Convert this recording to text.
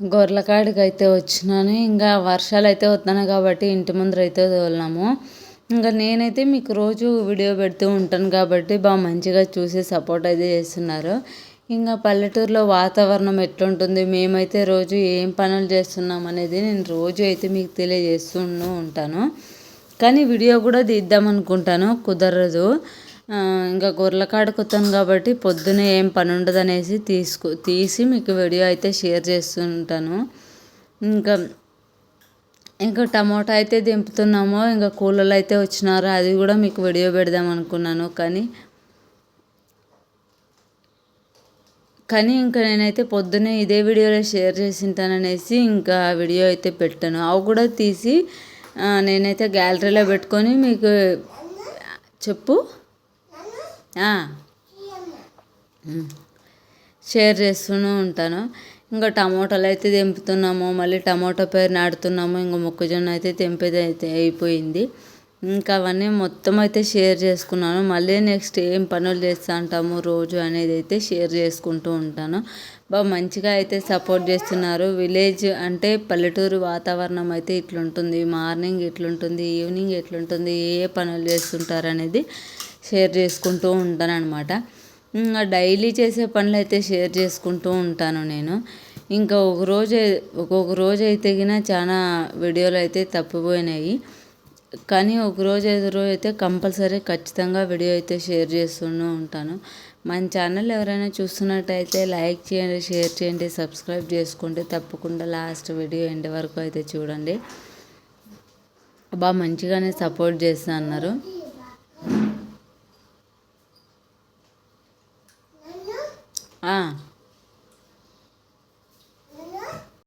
గొర్రెలకాడికి అయితే వచ్చినాను. ఇంకా వర్షాలు అయితే వస్తున్నాయి కాబట్టి ఇంటి ముందర అయితే తోలినాము. ఇంకా నేనైతే మీకు రోజు వీడియో పెడుతూ ఉంటాను కాబట్టి బాగా మంచిగా చూసి సపోర్ట్ అయితే చేస్తున్నారు. ఇంకా పల్లెటూరులో వాతావరణం ఎట్లుంటుంది? మేమైతే రోజు ఏం పనులు చేస్తున్నాం అనేది నేను రోజు అయితే మీకు తెలియజేస్తూ ఉంటాను. కానీ వీడియో కూడా తీద్దాం అనుకుంటాను. కుదరదు. ఇంకా గొర్రెల కాడకు వస్తాను కాబట్టి పొద్దునే ఏం పని ఉండదు అనేసి తీసుకు తీసి మీకు వీడియో అయితే షేర్ చేస్తుంటాను. ఇంకా ఇంకా టమోటా అయితే దింపుతున్నాము. ఇంకా కూలర్లు అయితే వచ్చినారు. అది కూడా మీకు వీడియో పెడదాం అనుకున్నాను. కానీ కానీ ఇంకా నేనైతే పొద్దునే ఇదే వీడియోలో షేర్ చేసింటాననేసి ఇంకా వీడియో అయితే పెట్టాను. అవి కూడా తీసి నేనైతే గ్యాలరీలో పెట్టుకొని మీకు చెప్పు. షేర్ చేస్తూనే ఉంటాను. ఇంకా టమోటాలు అయితే తెంపుతున్నాము. మళ్ళీ టమోటా పేరు నాటుతున్నాము ఇంకా మొక్కజొన్న అయితే తెంపేది అయితే అయిపోయింది. ఇంకా అవన్నీ మొత్తం అయితే షేర్ చేసుకున్నాను. మళ్ళీ నెక్స్ట్ ఏం పనులు చేస్తూ ఉంటాము రోజు అనేది అయితే షేర్ చేసుకుంటూ ఉంటాను. బాగా మంచిగా అయితే సపోర్ట్ చేస్తున్నారు. విలేజ్ అంటే పల్లెటూరు వాతావరణం అయితే ఇట్లుంటుంది. మార్నింగ్ ఇట్లుంటుంది ఈవినింగ్ ఎట్లుంటుంది ఏ పనులు చేస్తుంటారు అనేది షేర్ చేసుకుంటూ ఉంటాను అనమాట ఇంకా డైలీ చేసే పనులు అయితే షేర్ చేసుకుంటూ ఉంటాను నేను. ఇంకా ఒక రోజు ఒక్కొక్క రోజు అయితే గిన చాలా వీడియోలు అయితే తప్పిపోయినాయి. కానీ ఒక రోజు ఐదు రోజు అయితే కంపల్సరీ ఖచ్చితంగా వీడియో అయితే షేర్ చేస్తూనే ఉంటాను. మన ఛానల్ ఎవరైనా చూస్తున్నట్టయితే లైక్ చేయండి షేర్ చేయండి సబ్స్క్రైబ్ చేసుకోండి తప్పకుండా లాస్ట్ వీడియో ఎండ్ వరకు అయితే చూడండి. బాగా మంచిగానే సపోర్ట్ చేస్తా అన్నారు. Ah.